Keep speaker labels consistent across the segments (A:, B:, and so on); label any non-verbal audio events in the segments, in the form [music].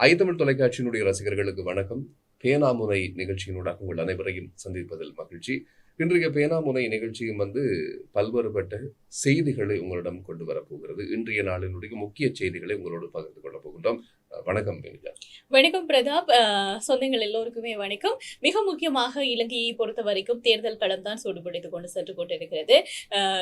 A: ஐதமிழ் தொலைக்காட்சியினுடைய ரசிகர்களுக்கு வணக்கம். பேனாமுனை நிகழ்ச்சியினூடாக உங்கள் அனைவரையும் சந்திப்பதில் மகிழ்ச்சி. இன்றைய பேனாமுனை நிகழ்ச்சியும் வந்து பல்வேறுபட்ட செய்திகளை உங்களிடம் கொண்டு வரப்போகிறது. இன்றைய நாளினுடைய முக்கிய செய்திகளை உங்களோடு பகிர்ந்து கொள்ளப் போகின்றோம். வணக்கம்
B: வணக்கம் பிரதாப். அஹ், சொந்தங்கள் எல்லோருக்குமே வணக்கம். மிக முக்கியமாக இலங்கையை பொறுத்த வரைக்கும் தேர்தல் களம் தான் சூடுபிடித்து கொண்டு சென்று கொண்டிருக்கிறது.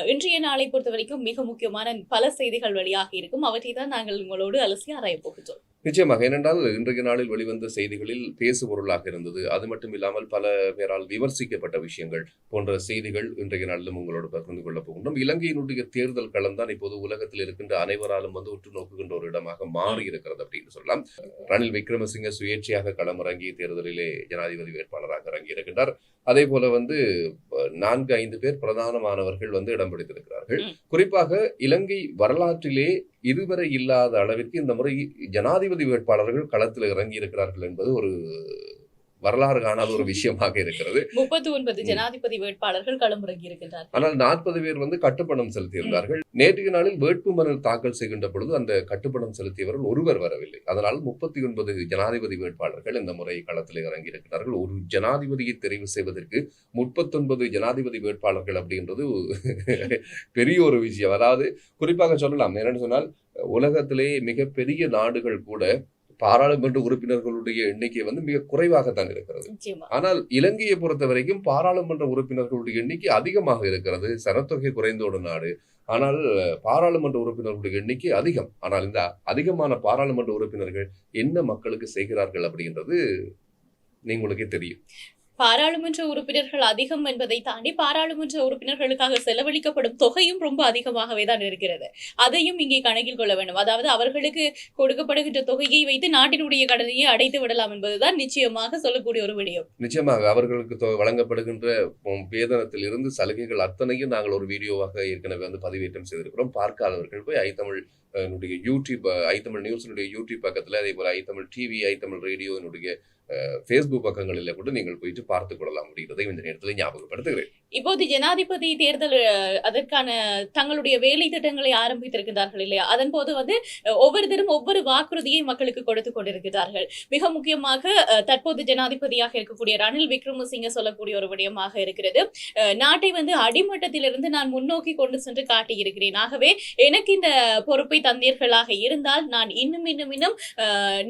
B: இன்றைய நாளை பொறுத்த வரைக்கும் மிக முக்கியமான பல செய்திகள் வழியாக இருக்கும். அவற்றை தான் நாங்கள் உங்களோடு அலசி ஆராயப் போகின்றோம்.
A: நிச்சயமாக. ஏனென்றால் இன்றைய நாளில் வெளிவந்த செய்திகளில் பேசு பொருளாக இருந்தது. அது மட்டும் இல்லாமல் பல பேரால் விமர்சிக்கப்பட்ட விஷயங்கள் போன்ற செய்திகள் இன்றைய நாளிலும் உங்களோடு பகிர்ந்து கொள்ளப் போகின்றோம். இலங்கையினுடைய தேர்தல் களம் தான் இப்போது உலகத்தில் இருக்கின்ற அனைவராலும் வந்து உற்று நோக்குகின்ற ஒரு இடமாக மாறி இருக்கிறது அப்படின்னு சொல்லலாம். ரணில் விக்ரமசிங்க சுயேட்சையாக களமிறங்கி தேர்தலிலே ஜனாதிபதி வேட்பாளராக இறங்கி இருக்கின்றார் அதே போல வந்து நான்கு ஐந்து பேர் பிரதானமானவர்கள் வந்து இடம் பிடித்திருக்கிறார்கள். குறிப்பாக இலங்கை வரலாற்றிலே இதுவரை இல்லாத அளவிற்கு இந்த முறை ஜனாதிபதி வேட்பாளர்கள் களத்தில் இறங்கி இருக்கிறார்கள் என்பது ஒரு வரலாறு காணாத ஒரு விஷயமாக இருக்கிறது.
B: முப்பத்தி ஒன்பது. ஜனாதிபதி வேட்பாளர்கள் களமிறங்கி இருக்கின்றார்கள்.
A: ஆனால் நாற்பது பேர் வந்து கட்டுப்பணம் செலுத்தியிருந்தார்கள். நேற்றைய நாளில் வேட்புமனு தாக்கல் செய்கின்ற பொழுது அந்த கட்டுப்பணம் செலுத்தியவர்கள் ஒருவர் வரவில்லை. அதனால் முப்பத்தி ஒன்பது ஜனாதிபதி வேட்பாளர்கள் இந்த முறை களத்தில் இறங்கி இருக்கிறார்கள். ஒரு ஜனாதிபதியை தெரிவு செய்வதற்கு முப்பத்தொன்பது ஜனாதிபதி வேட்பாளர்கள் அப்படின்றது [laughs] பெரிய ஒரு விஷயம். அதாவது குறிப்பாக சொல்லலாம். என்னன்னு சொன்னால் உலகத்திலே மிகப்பெரிய நாடுகள் கூட பாராளுமன்ற உறுப்பினர்களுடைய எண்ணிக்கை வந்து மிக குறைவாகத்தான் இருக்கிறது. ஆனால் இலங்கையை பொறுத்த வரைக்கும் பாராளுமன்ற உறுப்பினர்களுடைய எண்ணிக்கை அதிகமாக இருக்கிறது. சனத்தொகை குறைந்தோட நாடு. ஆனால் பாராளுமன்ற உறுப்பினர்களுடைய எண்ணிக்கை அதிகம். ஆனால் இந்த அதிகமான பாராளுமன்ற உறுப்பினர்கள் என்ன மக்களுக்கு செய்கிறார்கள் அப்படின்றது நீங்களுக்கே தெரியும்.
B: பாராளுமன்ற உறுப்பினர்கள் அதிகம் என்பதை தாண்டி பாராளுமன்ற உறுப்பினர்களுக்காக செலவழிக்கப்படும் தொகையும் ரொம்ப அதிகமாகவே தான் இருக்கிறது. அதையும் இங்கே கணக்கில் கொள்ள வேண்டும். அதாவது அவர்களுக்கு கொடுக்கப்படுகின்ற தொகையை வைத்து நாட்டினுடைய கடனையை அடைத்து விடலாம் என்பதுதான் நிச்சயமாக சொல்லக்கூடிய ஒரு விடயம்.
A: நிச்சயமாக அவர்களுக்கு தொ- வழங்கப்படுகின்ற வேதனத்தில் இருந்து சலுகைகள் அத்தனையும் நாங்கள் ஒரு வீடியோவாக ஏற்கனவே வந்து பதிவேற்றம் செய்திருக்கிறோம். பார்க்காதவர்கள் போய் ஐத்தமிழ் என்னுடைய யூடியூப் ஐத்தமிழ் நியூஸினுடைய யூடியூப் பக்கத்தில் அதே போல் ஐத்தமிழ் டிவி ஐத்தமிழ் ரேடியோனுடைய ஃபேஸ்புக் பக்கங்களில் கூட நீங்கள் போயிட்டு பார்த்து கொள்ளலாம் அப்படின்றதை இந்த நேரத்தில் ஞாபகப்படுத்துகிறேன்.
B: இப்போது ஜனாதிபதி தேர்தல் அதற்கான தங்களுடைய வேலை திட்டங்களை ஆரம்பித்திருக்கிறார்கள் இல்லையா? அதன் போது வந்து ஒவ்வொருத்தரும் ஒவ்வொரு வாக்குறுதியை மக்களுக்கு கொடுத்து கொண்டிருக்கிறார்கள். மிக முக்கியமாக தற்போது ஜனாதிபதியாக இருக்கக்கூடிய ரணில் விக்ரமசிங்க சொல்லக்கூடிய ஒரு விடயமாக இருக்கிறது. நாட்டை வந்து அடிமட்டத்திலிருந்து நான் முன்னோக்கி கொண்டு சென்று காட்டியிருக்கிறேன். ஆகவே எனக்கு இந்த பொறுப்பை தந்தீர்களாக இருந்தால் நான் இன்னும் இன்னும் இன்னும்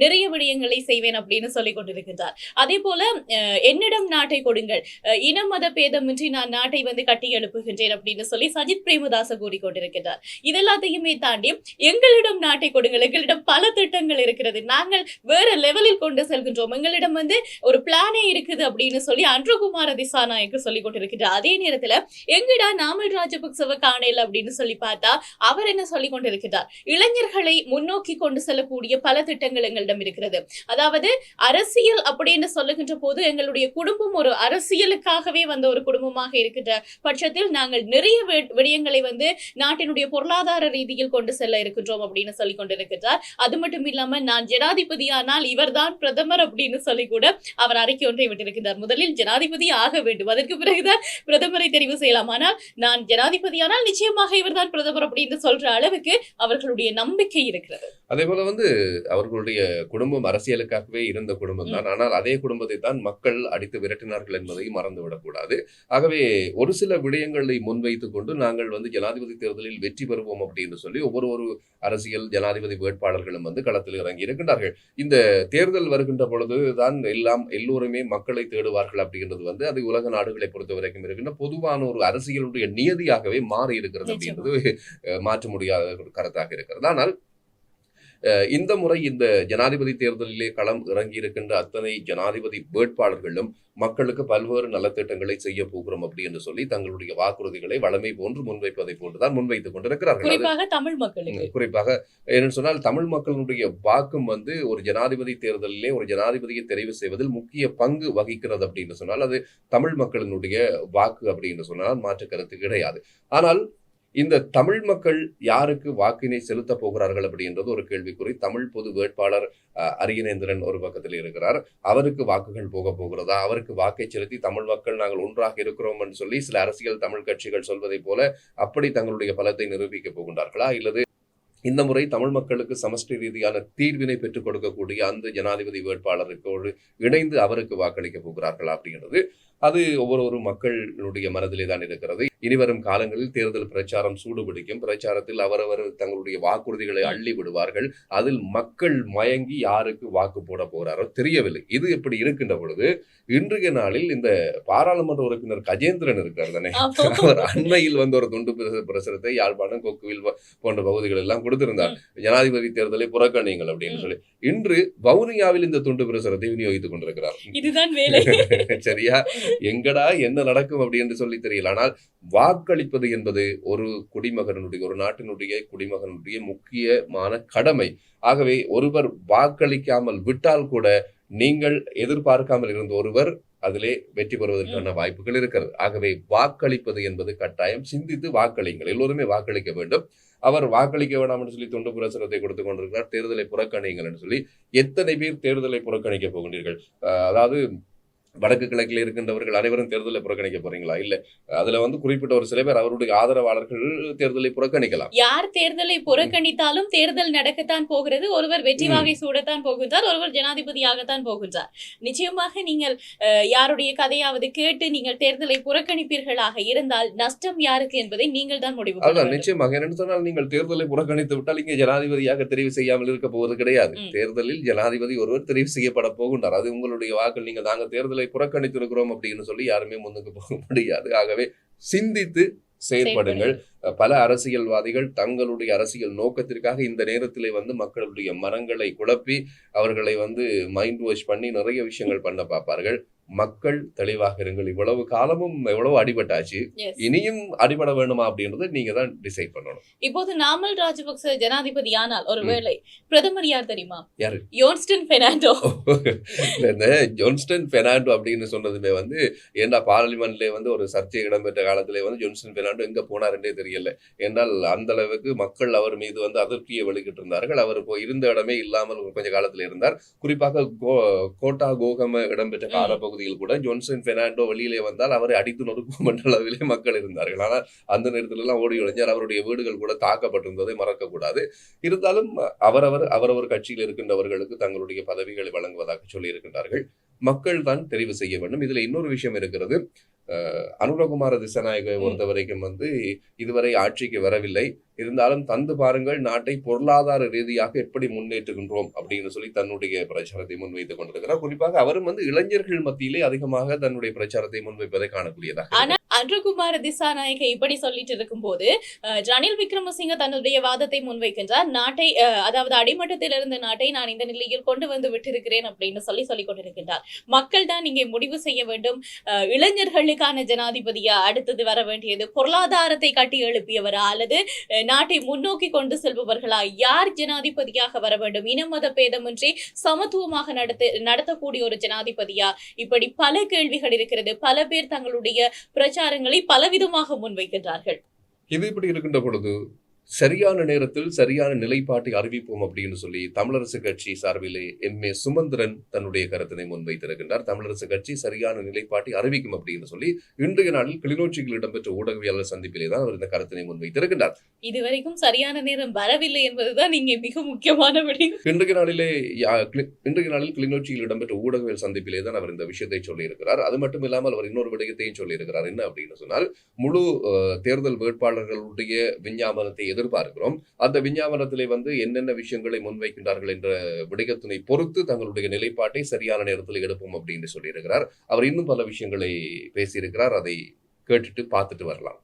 B: நிறைய விடயங்களை செய்வேன் அப்படின்னு சொல்லிக் கொண்டிருக்கிறார் அதே போல அஹ், என்னிடம் நாட்டை கொடுங்கள். அஹ், இன மத பேதமின்றி நான் நாட்டை வந்து கட்டி எழுப்புகின்றேன் அப்படின்னு சொல்லி சஜித் பிரேமதாச கூறிக்கொண்டிருக்கிறார் இதெல்லாத்தையுமே தாண்டி எங்களிடம் நாட்டை கொடுங்கள் எங்களிடம் பல திட்டங்கள் இருக்கிறது. நாங்கள் வேற லெவலில் கொண்டு செல்கின்றோம். எங்களிடம் வந்து ஒரு பிளானே இருக்குது அப்படின்னு சொல்லி அன்றுகுமார திசாநாயக்கு சொல்லி கொண்டிருக்கிறார் அதே நேரத்துல எங்கடா நாமல் ராஜபக்சவ காணல அப்படின்னு சொல்லி பார்த்தா அவர் என்ன சொல்லி கொண்டிருக்கிறார் இளைஞர்களை முன்னோக்கி கொண்டு செல்லக்கூடிய பல திட்டங்கள் எங்களிடம் இருக்கிறது. அதாவது அரசியல் அப்படின்னு சொல்லுகின்ற போது எங்களுடைய குடும்பம் ஒரு அரசியலுக்காகவே வந்த ஒரு குடும்பமாக இருக்கின்ற பட்சத்தில் நாங்கள் நிறைய விடயங்களை வந்து நாட்டினுடைய பொருளாதார ரீதியில் கொண்டு செல்ல இருக்கின்றோம் அப்படின்னு சொல்லி கொண்டிருக்கிறார் அது மட்டும் இல்லாம நான் ஜனாதிபதியானால் இவர்தான் பிரதமர் அப்படின்னு சொல்லி கூட அவர் அறிக்கை ஒன்றை விட்டிருக்கிறார் முதலில் ஜனாதிபதி ஆக வேண்டும். அதற்கு பிறகுதான் பிரதமரை தெரிவு செய்யலாம். ஆனால் நான் ஜனாதிபதியானால் நிச்சயமாக இவர்தான் பிரதமர் அப்படின்னு சொல்ற அளவுக்கு அவர்களுடைய நம்பிக்கை இருக்கிறது.
A: அதே போல வந்து அவர்களுடைய குடும்பம் அரசியலுக்காகவே இருந்த குடும்பம் தான் ஆனால் அதே குடும்பத்தை தான் மக்கள் அடித்து விரட்டினார்கள் என்பதையும் மறந்துவிடக்கூடாது ஆகவே ஒரு சில விடயங்களை முன்வைத்துக் கொண்டு நாங்கள் வந்து ஜனாதிபதி தேர்தலில் வெற்றி பெறுவோம் அப்படின்னு சொல்லி ஒவ்வொரு ஒரு அரசியல் ஜனாதிபதி வேட்பாளர்களும் வந்து களத்தில் இறங்கி இருக்கின்றார்கள். இந்த தேர்தல் வருகின்ற பொழுது தான் எல்லாம் எல்லோருமே மக்களை தேடுவார்கள் அப்படின்றது வந்து அது உலக நாடுகளை பொறுத்த வரைக்கும் இருக்கின்ற பொதுவான ஒரு அரசியலுடைய நியதியாகவே மாறி இருக்கிறது அப்படின்றது மாற்ற முடியாத ஒரு கருத்தாக இருக்கிறது. ஆனால் இந்த முறை இந்த ஜனாதிபதி தேர்தலிலே களம் இறங்கி இருக்கின்ற அத்தனை ஜனாதிபதி வேட்பாளர்களும் மக்களுக்கு பல்வேறு நலத்திட்டங்களை செய்ய போகிறோம் அப்படி என்று சொல்லி தங்களுடைய வாக்குறுதிகளை வளமை போன்று முன்வைப்பதை போன்றுதான் முன்வைத்துக் கொண்டிருக்கிறார்கள்.
B: குறிப்பாக தமிழ் மக்களுக்கு.
A: குறிப்பாக என்னன்னு சொன்னால் தமிழ் மக்களுடைய வாக்கும் வந்து ஒரு ஜனாதிபதி தேர்தலிலே ஒரு ஜனாதிபதியை தெரிவு செய்வதில் முக்கிய பங்கு வகிக்கிறது அப்படின்னு சொன்னால் அது தமிழ் மக்களினுடைய வாக்கு அப்படின்னு சொன்னால் மாற்று கருத்து கிடையாது. ஆனால் இந்த தமிழ் மக்கள் யாருக்கு வாக்கினை செலுத்த போகிறார்கள் அப்படின்றது ஒரு கேள்விக்குறி. தமிழ் பொது வேட்பாளர் அரியநேந்திரன் ஒரு பக்கத்தில் இருக்கிறார். அவருக்கு வாக்குகள் போக போகிறதா? அவருக்கு வாக்கை செலுத்தி தமிழ் மக்கள் நாங்கள் ஒன்றாக இருக்கிறோம் என்று சொல்லி சில அரசியல் தமிழ் கட்சிகள் சொல்வதைப் போல அப்படி தங்களுடைய பலத்தை நிரூபிக்க போகின்றார்களா? இல்லது இந்த முறை தமிழ் மக்களுக்கு சமஷ்டி ரீதியான தீர்வினை பெற்றுக் கொடுக்கக்கூடிய அந்த ஜனாதிபதி வேட்பாளருக்கோடு இணைந்து அவருக்கு வாக்களிக்க போகிறார்களா அப்படிங்கிறது அது ஒவ்வொரு மக்களுடைய மனதிலே தான் இருக்கிறது. இனிவரும் காலங்களில் தேர்தல் பிரச்சாரம் சூடுபிடிக்கும். பிரச்சாரத்தில் அவரவர் தங்களுடைய வாக்குறுதிகளை அள்ளி விடுவார்கள். அதில் மக்கள் மயங்கி யாருக்கு வாக்கு போட போறாரோ தெரியவில்லை. இது எப்படி இருக்கின்ற பொழுது இன்றைய நாளில் இந்த பாராளுமன்ற உறுப்பினர் கஜேந்திரன் இருக்கார் தானே. அவர் அண்மையில் வந்து ஒரு துண்டு பிரச- பிரசுரத்தை யாழ்ப்பாணம் கொக்குவில் போன்ற பகுதிகள் எல்லாம் கொடுத்திருந்தார். ஜனாதிபதி தேர்தலை புறக்கணிங்கள் அப்படின்னு. சொல்லி. இன்று வவுனியாவில் இந்த துண்டு பிரசுரத்தை விநியோகித்துக் கொண்டிருக்கிறார்.
B: இதுதான் வேலை. [laughs]
A: சரியா? எங்கடா என்ன நடக்கும் அப்படி என்று சொல்லி தெரியல. ஆனால் வாக்களிப்பது என்பது ஒரு குடிமகனுடைய ஒரு நாட்டினுடைய குடிமகனுடைய முக்கியமான கடமை. ஆகவே ஒருவர் வாக்களிக்காமல் விட்டால் கூட நீங்கள் எதிர்பார்க்காமல் இருந்த ஒருவர் அதிலே வெற்றி பெறுவதற்கான வாய்ப்புகள் இருக்கிறது. ஆகவே வாக்களிப்பது என்பது கட்டாயம். சிந்தித்து வாக்களிங்கள் எல்லோருமே வாக்களிக்க வேண்டும். அவர் வாக்களிக்க வேண்டாம் என்று சொல்லி தொண்டு பிரசுரத்தை கொடுத்து கொண்டிருக்கிறார். தேர்தலை புறக்கணிங்கள் என்று சொல்லி எத்தனை பேர் தேர்தலை புறக்கணிக்க போகின்றீர்கள்? அஹ் அதாவது வடக்கு கிழக்கில் இருக்கின்றவர்கள் அனைவரும் தேர்தலை புறக்கணிக்க போறீங்களா? இல்ல அதுல வந்து குறிப்பிட்ட ஒரு சில பேர் அவருடைய ஆதரவாளர்கள் தேர்தலை புறக்கணிக்கலாம்.
B: யார் தேர்தலை புறக்கணித்தாலும் தேர்தல் நடக்கத்தான் போகிறது. ஒருவர் வெற்றி. வாகை சூடத்தான் போகின்றார். ஒருவர் ஜனாதிபதியாகத்தான் போகின்றார். நிச்சயமாக நீங்கள் யாருடைய கதையாவது கேட்டு நீங்கள் தேர்தலை புறக்கணிப்பீர்களாக இருந்தால் நஷ்டம் யாருக்கு என்பதை நீங்கள் தான் முடிவு வேண்டும்.
A: நிச்சயமாக என்னன்னு சொன்னால் நீங்கள் தேர்தலை புறக்கணித்து விட்டால் இங்கே ஜனாதிபதியாக தெரிவு செய்யாமல் இருக்க போவது கிடையாது. தேர்தலில் ஜனாதிபதி ஒருவர் தெரிவு செய்யப்பட போகின்றார். அது உங்களுடைய வாக்கள் நீங்க நாங்க தேர்தலை புறக்கணித்திருக்கிறோம் அப்படின்னு சொல்லி யாருமே முன்னுக்கு போக முடியாது. ஆகவே சிந்தித்து செயல்படுங்கள். பல அரசியல்வாதிகள் தங்களுடைய அரசியல் நோக்கத்திற்காக இந்த நேரத்திலே வந்து மக்களுடைய மனங்களை குழப்பி அவர்களை வந்து மைண்ட் வாஷ் பண்ணி நிறைய விஷயங்கள் பண்ண பார்ப்பார்கள். மக்கள் தெளிவாக இருங்கள். இவ்வளவு காலமும் எவ்வளவு அடிபட்டாச்சு. இனியும் அடிபட வேண்டுமா அப்படின்றத நீங்க தான் டிசைட் பண்ணணும்.
B: இப்போது நாமல் ராஜபக்ச ஜனாதிபதி ஆனால்
A: ம்.
B: ஒருவேளை பிரதமர் யார் தெரியுமா?
A: யாரு?
B: யோன்ஸ்டன் பெர்னாண்டோ
A: இந்த ஜோன்ஸ்டன் பெர்னாண்டோ அப்படின்னு சொன்னதுமே வந்து ஏண்டா பார்லிமெண்ட்ல வந்து ஒரு சர்ச்சை இடம்பெற்ற காலத்திலே வந்து ஜோன்ஸ்டன் பெர்னாண்டோ எங்க போனாருன்றே தெரியல. என்றால் அந்த அளவுக்கு மக்கள் அவர் மீது வந்து அதிருப்தியை வெளிக்கிட்டு இருந்தார்கள். அவர் இப்போ இருந்த இடமே இல்லாமல் ஒரு கொஞ்ச காலத்துல இருந்தார். குறிப்பாக கோட்டா கோகம இடம்பெற்ற. காலப்பகுதியில் கூட ஜோன்சன் பெர்னாண்டோ வெளியிலே வந்தால் அவரை அடித்து நொறுக்கும் என்ற அளவிலே மக்கள் இருந்தார்கள். ஆனால் அந்த நேரத்துல எல்லாம் ஓடி ஒழிஞ்சார் அவருடைய வீடுகள் கூட தாக்கப்பட்டிருந்ததை மறக்கக்கூடாது. இருந்தாலும் அவரவர் அவரவர் கட்சியில் இருக்கின்றவர்களுக்கு தங்களுடைய பதவிகளை வழங்குவதாக சொல்லி இருக்கின்றார்கள் மக்கள் தான் தெரிவு செய்ய வேண்டும். இதுல இன்னொரு விஷயம் இருக்கிறது. அனுரகுமார திசநாயகை. பொறுத்த வரைக்கும் வந்து இதுவரை ஆட்சிக்கு வரவில்லை இருந்தாலும் தந்து பாருங்கள் நாட்டை பொருளாதார ரீதியாக எப்படி முன்னேற்றுகின்றோம் அப்படின்னு சொல்லி தன்னுடைய பிரச்சாரத்தை முன்வைத்துக் கொண்டிருக்கிறார் குறிப்பாக அவரும் வந்து இளைஞர்கள் மத்தியிலே அதிகமாக தன்னுடைய பிரச்சாரத்தை முன்வைப்பதை காணக்கூடியதாக
B: அன்றகுமார திசாநாயக இப்படி சொல்லிட்டு இருக்கும்போது ரணில் விக்ரமசிங்க தன்னுடைய வாதத்தை முன்வைக்கின்றார். நாட்டை அதாவது அடிமட்டத்தில் இருந்த நாட்டை நான் இந்த நிலையில் கொண்டு வந்து விட்டிருக்கிறேன் அப்படின்னு சொல்லி சொல்லிக் கொண்டிருக்கின்றார். மக்கள் தான் இங்கே முடிவு செய்ய வேண்டும். இளைஞர்களுக்கான ஜனாதிபதியா அடுத்தது வர வேண்டியது பொருளாதாரத்தை கட்டி எழுப்பியவரா அல்லது நாட்டை முன்னோக்கி கொண்டு செல்பவர்களா? யார் ஜனாதிபதியாக வர வேண்டும்? இனமத பேதமின்றி சமத்துவமாக நடத்த நடத்தக்கூடிய ஒரு ஜனாதிபதியா? இப்படி பல கேள்விகள் இருக்கிறது. பல பேர் தங்களுடைய பிரச்சனை பிரச்சாரங்களை பலவிதமாக முன்வைக்கின்றார்கள்.
A: இது இப்படி இருக்கின்ற பொழுது சரியான நேரத்தில் சரியான நிலைப்பாட்டை அறிவிப்போம் அப்படின்னு சொல்லி தமிழரசு கட்சி சார்பிலே எம். ஏ. சுமந்திரன் தன்னுடைய கருத்தினை முன்வைத்திருக்கின்றார். தமிழரசு கட்சி சரியான நிலைப்பாட்டை அறிவிக்கும் அப்படின்னு சொல்லி இன்றைய நாளில் கிளிநொச்சியில் இடம்பெற்ற ஊடகவியலாளர் சந்திப்பிலே தான் அவர் இந்த கருத்தினை முன்வைத்திருக்கின்றார்.
B: இதுவரைக்கும் சரியான நேரம் வரவில்லை என்பதுதான் இங்கே மிக முக்கியமான விடயம்.
A: இன்றைய நாளிலே இன்றைய நாளில் கிளிநொச்சியில் இடம்பெற்ற ஊடகவியல் சந்திப்பிலே தான் அவர் இந்த விஷயத்தை சொல்லியிருக்கிறார். அது மட்டும் இல்லாமல் அவர் இன்னொரு விடயத்தையும் சொல்லியிருக்கிறார். என்ன அப்படின்னு சொன்னால் முழு தேர்தல் வேட்பாளர்களுடைய விஞ்ஞாபனத்தை எதிர்பார்க்கிறோம். அந்த விஞ்ஞாபனத்திலே வந்து என்னென்ன விஷயங்களை முன்வைக்கின்றார்கள் என்ற விடயத்தினை பொறுத்து தங்களுடைய நிலைப்பாட்டை சரியான நேரத்தில் எடுப்போம் அப்படின்னு சொல்லியிருக்கிறார். அவர் இன்னும் பல விஷயங்களை பேசியிருக்கிறார். அதை கேட்டுட்டு பார்த்துட்டு வரலாம்.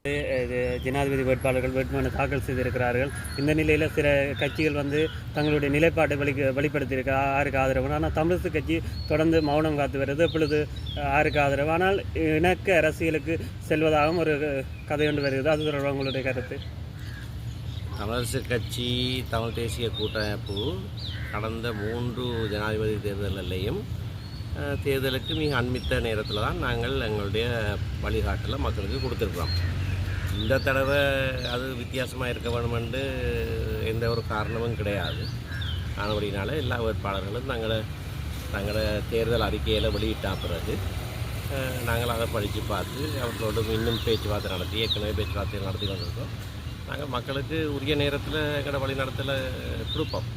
C: ஜனாதிபதி வேட்பாளர்கள் வேட்புமனு தாக்கல் செய்திருக்கிறார்கள். இந்த நிலையில் சில கட்சிகள் வந்து தங்களுடைய நிலைப்பாட்டை வெளி வெளிப்படுத்தியிருக்க ஆருக்கு ஆதரவு. ஆனால் தமிழரசு கட்சி தொடர்ந்து மௌனம் காத்து வருது. இப்பொழுது ஆருக்கு ஆதரவு. ஆனால் இணக்க அரசியலுக்கு செல்வதாகவும் ஒரு கதை ஒன்று வருகிறது. அது தொடர்பாக உங்களுடைய கருத்து?
D: தமிழரசு கட்சி தமிழ் தேசிய கூட்டமைப்பு கடந்த மூன்று ஜனாதிபதி தேர்தலிலையும் தேர்தலுக்கு மிக அண்மித்த நேரத்தில் தான் நாங்கள் எங்களுடைய வழிகாட்டலை மக்களுக்கு கொடுத்துருக்குறோம். இந்த தடவை அது வித்தியாசமாக இருக்க வேணுமென்று எந்த ஒரு காரணமும் கிடையாது. ஆனபடினால எல்லா வேட்பாளர்களும் தங்களை தங்களோட தேர்தல் அறிக்கையில் வெளியிட்டா பிறகு நாங்கள் அதை படித்து பார்த்து அவர்களோடு இன்னும் பேச்சுவார்த்தை நடத்தி ஏற்கனவே பேச்சுவார்த்தை நடத்தி கொண்டிருக்கோம் நாங்கள் மக்களுக்கு உரிய நேரத்தில் எங்களோட வழி கொடுப்போம்.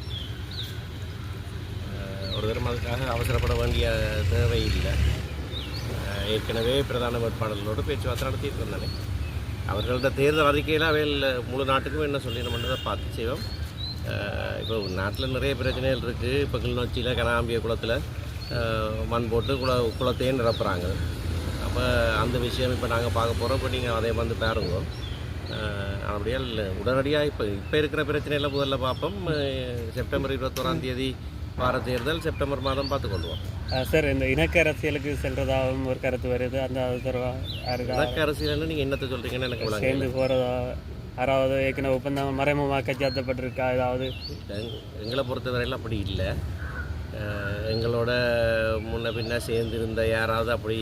D: ஒரு தரம் அதுக்காக அவசரப்பட வேண்டிய தேவை இல்லை. ஏற்கனவே பிரதான வேட்பாளர்களோடு பேச்சுவார்த்தை நடத்திட்டு இருந்தானே அவர்களோட தேர்தல் அறிக்கையில் அவையில் முழு நாட்டுக்கும் என்ன சொல்லணும்ன்றதை பார்த்து செய்வோம். இப்போ நாட்டில் நிறைய பிரச்சனைகள் இருக்குது இப்போ கிளிநொச்சியில் கனாம்பிய குளத்தில் மண் போட்டு குள குளத்தையே நிரப்புறாங்க. அப்போ அந்த விஷயம் இப்போ நாங்கள் பார்க்க போகிறோம் இப்போ நீங்கள் அதே வந்து பாருங்க. அஹ் அப்படியே? உடனடியாக இப்போ இப்போ இருக்கிற பிரச்சனையில் முதல்ல பார்ப்போம். செப்டம்பர் இருபத்தோராம் தேதி வார தேர்தல் செப்டம்பர் மாதம் பார்த்து கொள்வோம்.
C: அஹ் சார் இந்த இணக்க அரசியலுக்கு செல்றதாகவும் ஒரு கருத்து வருது. அந்த
D: இலக்க அரசியல்னு நீங்கள் என்னத்தை சொல்கிறீங்கன்னு எனக்கு.
C: சேர்ந்து போகிறதா யாராவது ஏற்கனவே ஒப்பந்தம் மறைமுகமாக கச்சாத்தப்பட்டிருக்கா ஏதாவது
D: எங்- எங்களை பொறுத்தவரையில் அப்படி இல்லை. எங்களோட முன்ன பின்ன சேர்ந்திருந்த யாராவது அப்படி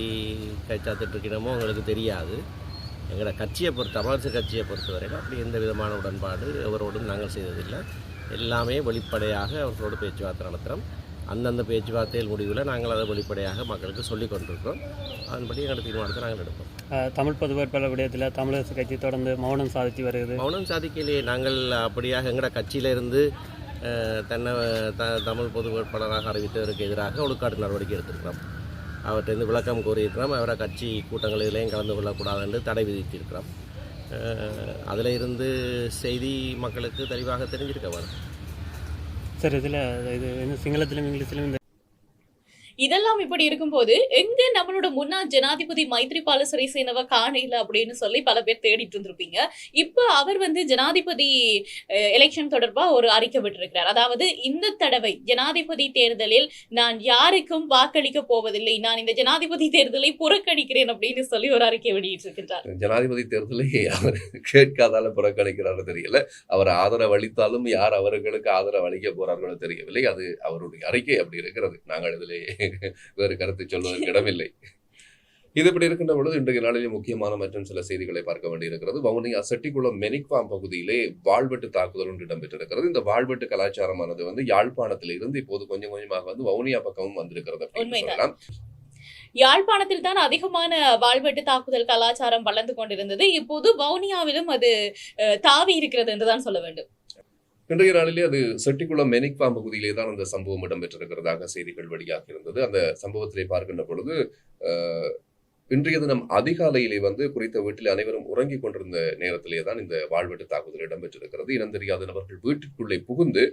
D: கைச்சாத்துட்ருக்கணுமோ உங்களுக்கு தெரியாது. எங்களோட கட்சியை பொறுத்த தமிழரசு கட்சியை பொறுத்தவரையில் அப்படி எந்த விதமான உடன்பாடு எவரோடும் நாங்கள் செய்ததில்லை. எல்லாமே வெளிப்படையாக அவர்களோடு பேச்சுவார்த்தை நடத்துகிறோம் அந்தந்த பேச்சுவார்த்தையில் முடிவில் நாங்கள் அதை வெளிப்படையாக மக்களுக்கு சொல்லிக் கொண்டிருக்கிறோம். அதன்படி எங்களோட தீர்மானத்தை நாங்கள் எடுப்போம்.
C: தமிழ் பொது வேட்பாளர் விடயத்தில் தமிழரசு கட்சி தொடர்ந்து மௌனம் சாதித்து வருகிறது.
D: மௌனம் சாதிக்கலையே நாங்கள் அப்படியாக எங்களோட கட்சியிலிருந்து தன்னை த தமிழ் பொது வேட்பாளராக அறிவித்ததற்கு எதிராக ஒழுக்காட்டு நடவடிக்கை எடுத்திருக்கிறோம். அவர்கிட்ட விளக்கம் கோரியிருக்கிறோம். அவரை கட்சி கூட்டங்களிலேயும் கலந்து கொள்ளக்கூடாது என்று தடை விதித்திருக்கிறோம். அதில் இருந்து செய்தி மக்களுக்கு தெளிவாக தெரிஞ்சிருக்க வரும்
C: சார் இதில் இது சிங்களத்திலும் இங்கிலீஷிலும் இந்த
B: இதெல்லாம் இப்படி இருக்கும்போது எங்க நம்மளோட முன்னாள் ஜனாதிபதி மைத்ரிபால சிறிசேனவை காணையில அப்படின்னு சொல்லி பல பேர் தேடிட்டு இருந்திருப்பீங்க. இப்போ அவர் வந்து ஜனாதிபதி எலெக்ஷன் தொடர்பா ஒரு அறிக்கை விட்டிருக்கிறார். அதாவது இந்த தடவை ஜனாதிபதி தேர்தலில் நான் யாருக்கும் வாக்களிக்க போவதில்லை. நான் இந்த ஜனாதிபதி தேர்தலை புறக்கணிக்கிறேன் அப்படின்னு சொல்லி ஒரு அறிக்கை வெளியிட்டிருக்கின்றார்.
A: ஜனாதிபதி தேர்தலை அவர் கேட்காதால புறக்கணிக்கிறாரு தெரியல. அவர் ஆதரவு அளித்தாலும் யார் அவர்களுக்கு ஆதரவு அளிக்க போறார்களோ தெரியவில்லை. அது அவருடைய அறிக்கை அப்படி இருக்கிறது. நாங்கள் இதிலே வேறு கருத்து சொல்வதற்கு [laughs] இடமில்லை. இது இப்படி இருக்கின்ற பொழுது இன்றைய நாளிலே முக்கியமான மற்றும் சில செய்திகளை பார்க்க வேண்டியிருக்கிறது. வவுனியா செட்டிக்குளம் மெனிக்வாம் பகுதியிலே வாழ்வெட்டு தாக்குதல் ஒன்று இடம்பெற்றிருக்கிறது. இந்த வாழ்வெட்டு கலாச்சாரமானது வந்து யாழ்ப்பாணத்தில் இருந்து இப்போது கொஞ்சம் கொஞ்சமாக வந்து வவுனியா பக்கமும் வந்திருக்கிறது அப்படின்னு
B: உண்மைதான்.
A: சொல்லலாம்.
B: யாழ்ப்பாணத்தில் தான் அதிகமான வாழ்வெட்டு தாக்குதல் கலாச்சாரம் வளர்ந்து கொண்டிருந்தது. இப்போது வவுனியாவிலும் அது தாவி இருக்கிறது என்றுதான் சொல்ல வேண்டும்.
A: இன்றைய நாளிலே அது செட்டிக்குளம் மெனிக்வாம் பகுதியிலே தான் அந்த சம்பவம் இடம்பெற்றிருக்கிறதாக செய்திகள் வெளியாகி இருந்தது அந்த சம்பவத்திலே பார்க்கின்ற பொழுது இன்றைய தினம் அதிகாலையிலே வந்து குறித்த வீட்டில் அனைவரும் உறங்கிக் கொண்டிருந்த நேரத்திலே தான் இந்த வாழ்வெட்டு தாக்குதல் இடம்பெற்றிருக்கிறது. இனம் தெரியாத நபர்கள் வீட்டிற்குள்ளே புகுந்து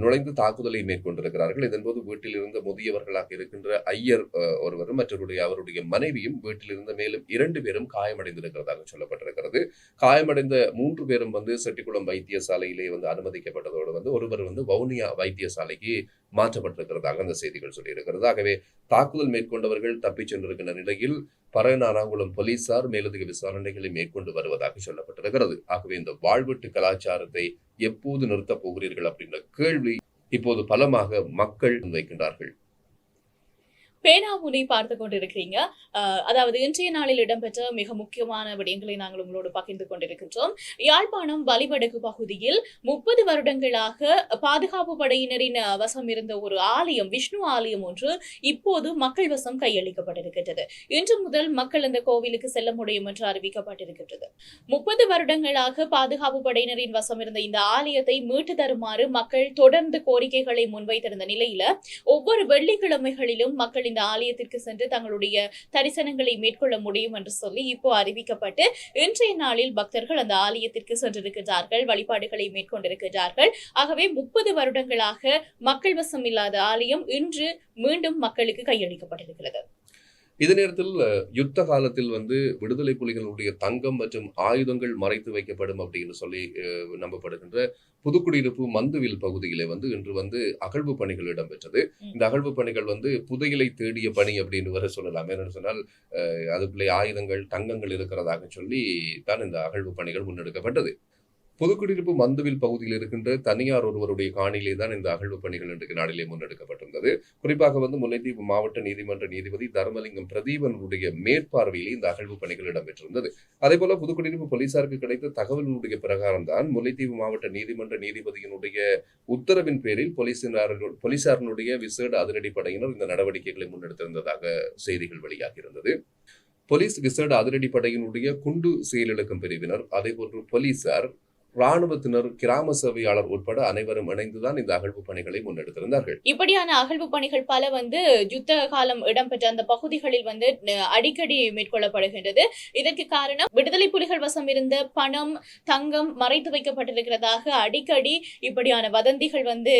A: நுழைந்து தாக்குதலை மேற்கொண்டிருக்கிறார்கள். இதன்போது வீட்டில் இருந்த முதியவர்களாக இருக்கின்ற ஐயர் ஒருவரும் மற்றவருடைய அவருடைய மனைவியும் வீட்டில் இருந்த மேலும் இரண்டு பேரும் காயமடைந்திருக்கிறதாக சொல்லப்பட்டிருக்கிறது. காயமடைந்த மூன்று பேரும் வந்து செட்டிக்குளம் வைத்தியசாலையிலே வந்து அனுமதிக்கப்பட்டதோடு வந்து ஒருவர் வந்து வவுனியா வைத்தியசாலைக்கு மாற்றப்பட்டிருக்கிறதாக அந்த செய்திகள் சொல்லியிருக்கிறது. ஆகவே தாக்குதல் மேற்கொண்டவர்கள் தப்பிச் சென்றிருக்கின்ற நிலையில் பரநானாங்குளம் போலீசார் மேலதிக விசாரணைகளை மேற்கொண்டு வருவதாக சொல்லப்பட்டிருக்கிறது. ஆகவே இந்த வாழ்வெட்டு கலாச்சாரத்தை எப்போது நிறுத்தப் போகிறீர்கள் அப்படின்ற கேள்வி இப்போது பலமாக மக்கள் வைக்கின்றார்கள்
B: பேனாமுனை பார்த்து கொண்டிருக்கிறீங்க. அதாவது இன்றைய நாளில் இடம்பெற்ற மிக முக்கியமான விடயங்களை நாங்கள் உங்களோடு பகிர்ந்து கொண்டிருக்கின்றோம். யாழ்ப்பாணம் வலிவடக்கு பகுதியில் முப்பது வருடங்களாக பாதுகாப்பு படையினரின் வசம் இருந்த ஒரு ஆலயம் விஷ்ணு ஆலயம் ஒன்று இப்போது மக்கள் வசம் கையளிக்கப்பட்டிருக்கின்றது. இன்று முதல் மக்கள் அந்த கோவிலுக்கு செல்ல முடியும் என்று அறிவிக்கப்பட்டிருக்கின்றது. முப்பது வருடங்களாக பாதுகாப்பு படையினரின் வசம் இருந்த இந்த ஆலயத்தை மீட்டு தருமாறு மக்கள் தொடர்ந்து கோரிக்கைகளை முன்வைத்திருந்த நிலையில ஒவ்வொரு வெள்ளிக்கிழமைகளிலும் மக்களின் இந்த ஆலயத்திற்கு சென்று தங்களுடைய தரிசனங்களை மேற்கொள்ள முடியும் என்று சொல்லி இப்போ அறிவிக்கப்பட்டு இன்றைய நாளில் பக்தர்கள் அந்த ஆலயத்திற்கு சென்றிருக்கிறார்கள் வழிபாடுகளை மேற்கொண்டிருக்கிறார்கள் ஆகவே முப்பது வருடங்களாக மக்கள் வசம் இல்லாத ஆலயம் இன்று மீண்டும் மக்களுக்கு கையளிக்கப்பட்டிருக்கிறது.
A: இதே நேரத்தில் யுத்த காலத்தில் வந்து விடுதலை புலிகளுடைய தங்கம் மற்றும் ஆயுதங்கள் மறைத்து வைக்கப்படும் அப்படின்னு சொல்லி நம்பப்படுகின்ற புதுக்குடியிருப்பு மந்துவில் பகுதியிலே வந்து இன்று வந்து அகழ்வு பணிகள் இடம்பெற்றது. இந்த அகழ்வு பணிகள் வந்து புதையலை தேடிய பணி அப்படின்னு வர சொல்லலாம். என்னன்னு சொன்னால் அதுக்குள்ளே ஆயுதங்கள் தங்கங்கள் இருக்கிறதாக சொல்லி தான் இந்த அகழ்வு பணிகள் முன்னெடுக்கப்பட்டது. புதுக்குடியிருப்பு மந்துவில் பகுதியில் இருக்கின்ற தனியார் ஒருவருடைய காணியிலே தான் இந்த அகழ்வு பணிகள் இன்றைக்கு நாளிலே முன்னெடுக்கப்பட்டிருந்தது. குறிப்பாக வந்து முல்லைத்தீவு மாவட்ட நீதிமன்ற நீதிபதி தர்மலிங்கம் பிரதீபனுடைய மேற்பார்வையில் இந்த அகழ்வு பணிகள் இடம்பெற்றிருந்தது. அதே போல புதுக்குடியிருப்பு போலீசாருக்கு கிடைத்த தகவலினுடைய பிரகாரம் தான் முல்லைத்தீவு மாவட்ட நீதிமன்ற நீதிபதியினுடைய உத்தரவின் பேரில் போலீசினார்கள் போலீசாரினுடைய விசேட அதிரடி படையினர் இந்த நடவடிக்கைகளை முன்னெடுத்திருந்ததாக செய்திகள் வெளியாகி இருந்தது போலீஸ் விசேட அதிரடி படையினுடைய குண்டு செயலிழக்கும் பிரிவினர் அதேபோன்று போலீசார் ராணுவத்தினர் கிராம சேவையாளர் உட்பட அனைவரும் இணைந்துதான் இந்த அகழ்வு பணிகளை முன்னெடுத்திருந்தார்கள்.
B: இப்படியான அகழ்வு பணிகள் பல வந்து யுத்த காலம் இடம்பெற்ற அந்த பகுதிகளில் வந்து அடிக்கடி மேற்கொள்ளப்படுகின்றது. இதற்கு காரணம் விடுதலை புலிகள் வசம் இருந்த பணம் தங்கம் மறைத்து வைக்கப்பட்டிருக்கிறதாக அடிக்கடி இப்படியான வதந்திகள் வந்து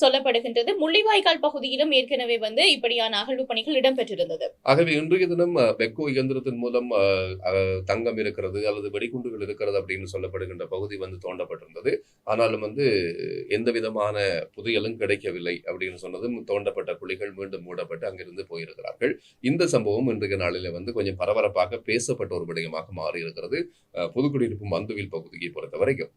B: சொல்லப்படுகின்றது. முள்ளிவாய்க்கால் பகுதியிலும் ஏற்கனவே வந்து இப்படியான அகழ்வு பணிகள் இடம்பெற்றிருந்தது.
A: ஆகவே இன்றைய தினம் பெக்கோ இயந்திரத்தின் மூலம் தங்கம் இருக்கிறது அல்லது வெடிகுண்டுகள் இருக்கிறது அப்படின்னு சொல்லப்படுகின்ற பகுதி வந்து தோண்டப்பட்டிருந்தது. ஆனாலும் வந்து எந்த விதமான புதையலும் கிடைக்கவில்லை அப்படின்னு சொன்னதும் தோண்டப்பட்ட குழிகள் மீண்டும் மூடப்பட்டு அங்கிருந்து போயிருக்கிறார்கள். இந்த சம்பவம் இன்றைய நாளில் வந்து கொஞ்சம் பரபரப்பாக பேசப்பட்ட ஒரு விடயமாக மாறி இருக்கிறது புதுக்குடியிருப்பு மந்துவில் பகுதியை பொறுத்த வரைக்கும்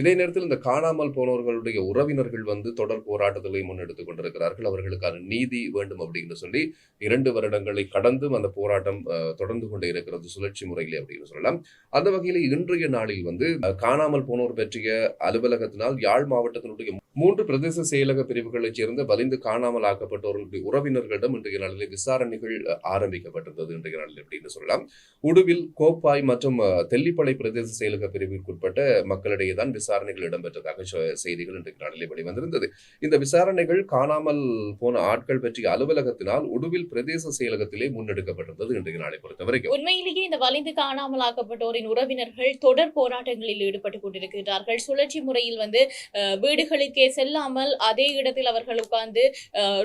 A: இதே நேரத்தில் இந்த காணாமல் போனவர்களுடைய உறவினர்கள் வந்து தொடர் போராட்டத்தை முன்னெடுத்துக் கொண்டிருக்கிறார்கள். அவர்களுக்கான நீதி வேண்டும் அப்படின்னு சொல்லி இரண்டு வருடங்களை கடந்தும் அந்த போராட்டம் தொடர்ந்து கொண்டே இருக்கிறது. சுழற்சி முறையிலே அப்படின்னு சொல்லலாம். அந்த வகையில் இன்றைய நாளில் வந்து காணாமல் போனோர் பற்றிய அலுவலகத்தினால் யாழ் மாவட்டத்தினுடைய மூன்று பிரதேச செயலக பிரிவுகளைச் சேர்ந்த வலிந்து காணாமல் ஆக்கப்பட்டவர்களுடைய உறவினர்களிடம் இன்றைய நாளிலே விசாரணைகள் ஆரம்பிக்கப்பட்டிருந்தது இன்றைய நாளில் அப்படின்னு சொல்லலாம். உடுவில் கோப்பாய் மற்றும் தெல்லிப்பளை பிரதேச செயலக பிரிவிற்குட்பட்ட மக்களிடையே தான் விசாரணைகள் இடம்பெற்றதாக செய்திகள் இன்றைக்கு நாளிலே வெளிவந்திருந்தது. இந்த விசாரணைகள் காணாமல் போன ஆட்கள் பற்றிய அலுவலகத்தினால் உடுவில் பிரதேச செயலகத்திலே முன்னெடுக்கப்பட்டிருந்தது இன்றைய நாளை பொறுத்தவரைக்கும்
B: உண்மையிலேயே இந்த வலிந்து காணாமலாக்கப்பட்டோரின் உறவினர்கள் தொடர் போராட்டங்களில் ஈடுபட்டு கொண்டிருக்கிறார்கள் சுழற்சி முறையில் வந்து வீடுகளுக்கே செல்லாமல் அதே இடத்தில் அவர்கள் உட்கார்ந்து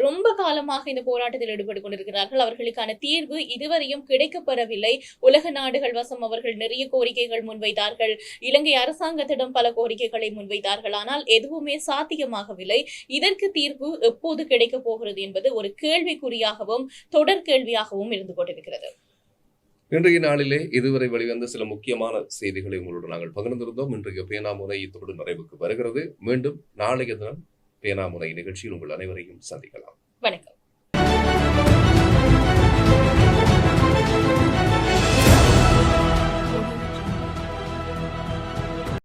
B: ரொம்ப காலமாக இந்த போராட்டத்தில் ஈடுபட்டு கொண்டிருக்கிறார்கள். அவர்களுக்கான தீர்வு இதுவரையும் கிடைக்கப்பெறவில்லை. உலக நாடுகள் வசம் அவர்கள் நிறைய கோரிக்கைகள் முன்வைத்தார்கள். இலங்கை அரசாங்கத்திடம் பல கோரிக்கை கோரிக்கைகளை முன்வைத்தார்கள். ஆனால் எதுவுமே சாத்தியமாகவில்லை. இதற்கு தீர்வு எப்போது கிடைக்கப் போகிறது என்பது ஒரு கேள்விக்குறியாகவும் தொடர் கேள்வியாகவும் இருந்து கொண்டிருக்கிறது.
A: இன்றைய நாளிலே இதுவரை வெளிவந்த சில முக்கியமான செய்திகளை உங்களோடு நாங்கள் பகிர்ந்திருந்தோம். இன்றைய பேனாமுனை இத்தோடு நிறைவுக்கு வருகிறது. மீண்டும் நாளைய தினம் பேனாமுனை நிகழ்ச்சியில் உங்கள் அனைவரையும் சந்திக்கலாம்.
B: வணக்கம்.